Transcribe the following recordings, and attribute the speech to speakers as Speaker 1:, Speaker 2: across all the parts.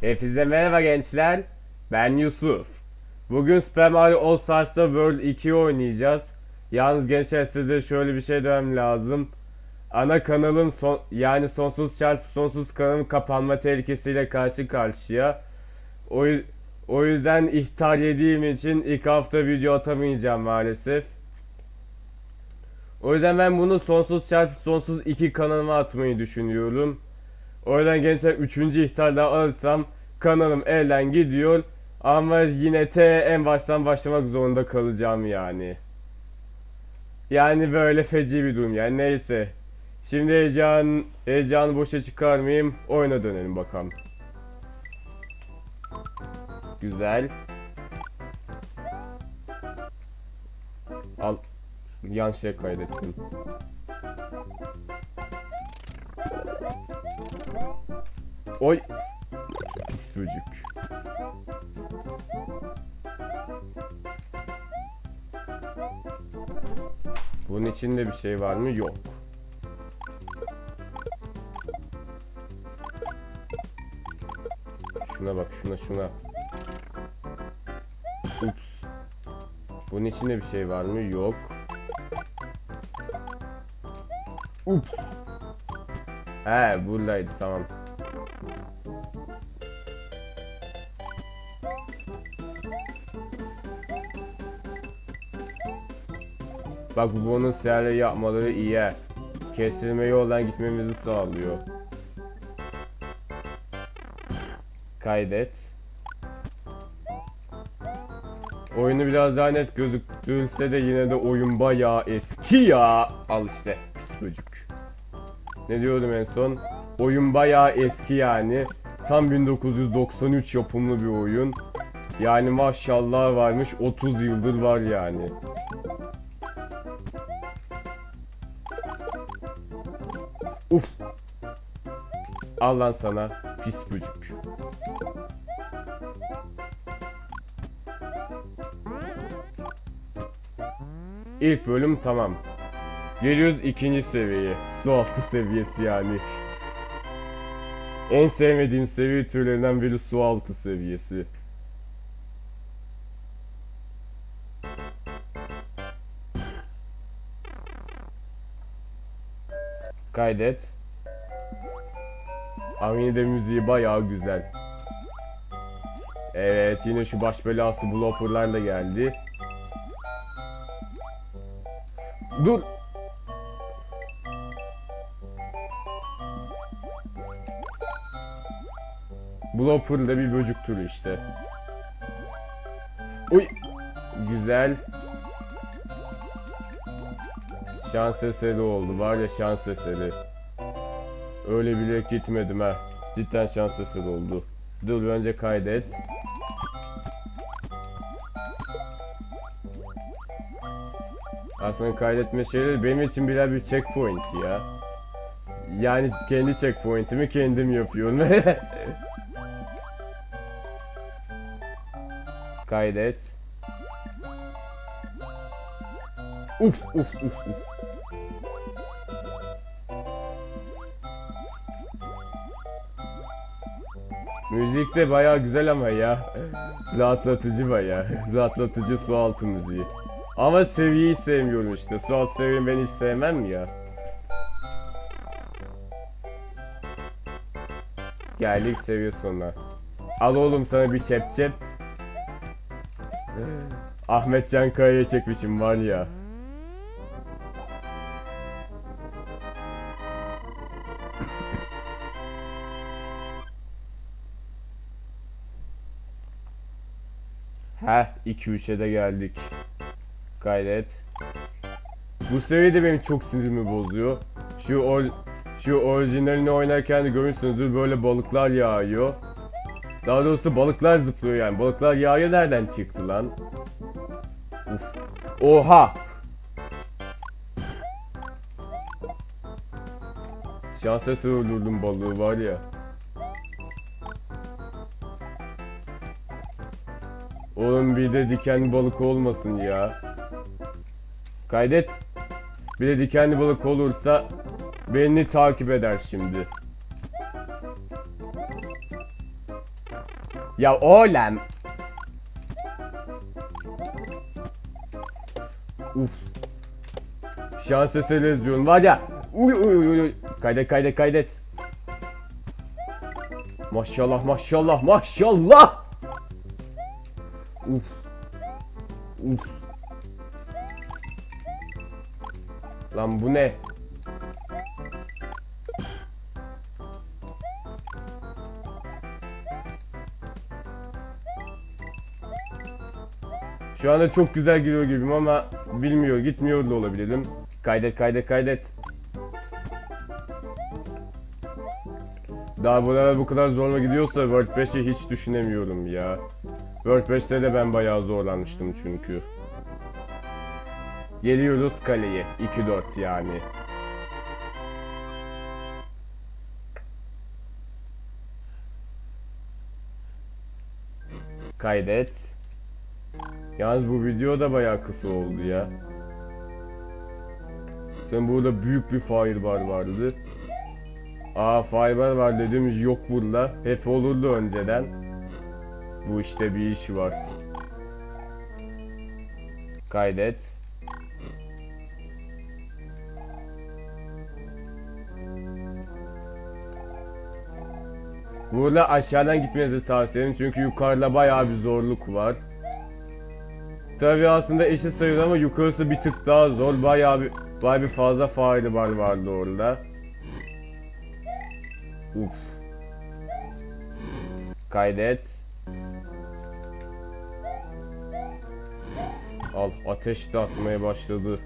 Speaker 1: Hepinize merhaba gençler. Ben Yusuf. Bugün Super Mario All Stars'ta World 2 oynayacağız. Yalnız gençler size şöyle bir şey demem lazım. Ana kanalım son, yani sonsuz çarp sonsuz kanalım kapanma tehlikesiyle karşı karşıya. O, o yüzden ihtar yediğim için ilk hafta video atamayacağım maalesef. O yüzden ben bunu sonsuz çarp sonsuz 2 kanalıma atmayı düşünüyorum. O yüzden gençler 3. ihtarda alırsam kanalım elden gidiyor. Ama yine T en baştan başlamak zorunda kalacağım yani. Yani böyle feci bir durum yani neyse. Şimdi heyecan, heyecanı boşa çıkarmayayım. Oyuna dönelim bakalım. Güzel. Al. Yanlış kaydettim. Oy. Pis böcük. Bunun içinde bir şey var mı? Yok. Şuna bak, şuna şuna. Ups. Bunun içinde bir şey var mı? Yok. Ups. He, buradaydı tamam. Bak bu bonus yerleri yapmaları iyi. Kestirme yoldan gitmemizi sağlıyor. Kaydet. Oyunu biraz daha net gözüktürse de yine de oyun bayağı eski ya. Al işte böcük. Ne diyordum en son? Oyun bayağı eski yani. Tam 1993 yapımlı bir oyun. Yani maşallah varmış 30 yıldır var yani. Uf. Al lan sana pis böcük. İlk bölüm tamam. Geliyoruz ikinci seviyeye. Su altı seviyesi yani. En sevmediğim seviye türlerinden biri su altı seviyesi. Kaydet. Ama yine de müziği bayağı güzel. Evet yine şu baş belası blopperlar da geldi. Dur. Blopper da bir böcük türü işte. Uy. Güzel. Şans eseri oldu. Var ya şans eseri. Öyle bile gitmedim ha. Cidden şans eseri oldu. Dur önce kaydet. Aslında kaydetme şeyleri benim için birer bir checkpoint ya. Yani kendi checkpoint'imi kendim yapıyorum. Kaydet. Uf uf uf uf. Müzik de baya güzel ama ya. Rahatlatıcı baya. Rahatlatıcı su altı müziği. Ama seviyeyi sevmiyorum işte. Su altı seviyeyi ben hiç sevmem ya. Geldik seviye sonuna. Al oğlum sana bir çep çep. Ahmet Can Kaya'ya çekmişim var ya. Heh 2-3'e de geldik. Gayret. Bu seviye de benim çok sinirimi bozuyor. Şu or şu orijinalini oynarken de görürsünüzdür böyle balıklar yağıyor. Daha doğrusu balıklar zıplıyor yani. Balıklar yağıyor nereden çıktı lan? Uf. Oha! Şans eseri öldürdüm balığı var ya. Oğlum bir de dikenli balık olmasın ya. Kaydet. Bir de dikenli balık olursa beni takip eder şimdi. Ya oğlum. Uf. Şans eseri izliyorum var ya. Uy uy uy uy. Kaydet kaydet kaydet. Maşallah maşallah maşallah. Uf. Uf. Lan bu ne? Şu anda çok güzel giriyor gibiyim ama bilmiyor, gitmiyor da olabilirim. Kaydet, kaydet, kaydet. Daha buralar bu kadar zorla gidiyorsa 5'i hiç düşünemiyorum ya. 5'te de ben bayağı zorlanmıştım çünkü. Geliyoruz kaleye. 2-4 yani. Kaydet. Yalnız bu video da bayağı kısa oldu ya. Sen burada büyük bir firebar vardı. Aa firebar var dedim yok burada. Hep olurdu önceden. Bu işte bir iş var. Kaydet. Burada aşağıdan gitmenizi tavsiye ederim çünkü yukarıda bayağı bir zorluk var. Tabi aslında eşit sayılır ama yukarısı bir tık daha zor. Bayağı bir, bayağı bir fazla faili var vardı orada. Uf. Kaydet. Al ateş de atmaya başladı.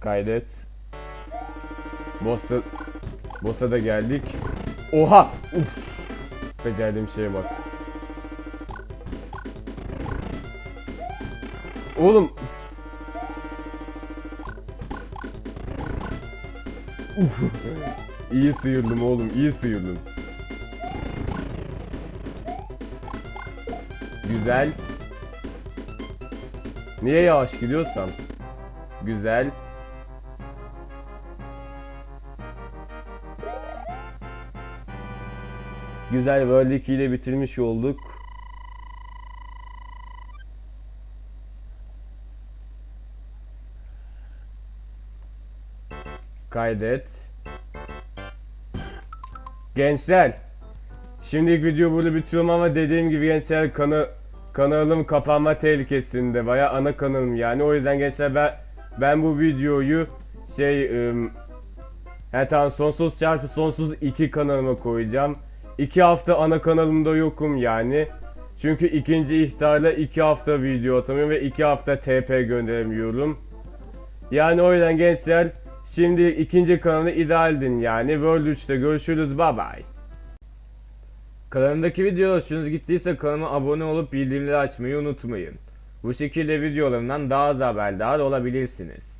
Speaker 1: Kaydet. Boss'a Boss'a da geldik. Oha! Uf! Becerdiğim şeye bak. Oğlum. Uf. İyi sıyırdım oğlum, iyi sıyırdım. Güzel. Niye yavaş gidiyorsan? Güzel. Güzel World 2 ile bitirmiş olduk. Kaydet. Gençler. Şimdilik video burada bitiriyorum ama dediğim gibi gençler kanı kanalım kapanma tehlikesinde. Baya ana kanalım yani. O yüzden gençler ben ben bu videoyu şey ım, he tamam sonsuz çarpı sonsuz 2 kanalıma koyacağım. 2 hafta ana kanalımda yokum yani. Çünkü ikinci ihtarla 2 hafta video atamıyorum ve 2 hafta TP gönderemiyorum. Yani o yüzden gençler şimdi ikinci kanalı idealdin yani. World 3'te görüşürüz bye bye. Kanalımdaki videolar hoşunuza gittiyse kanalıma abone olup bildirimleri açmayı unutmayın. Bu şekilde videolarımdan daha az haberdar olabilirsiniz.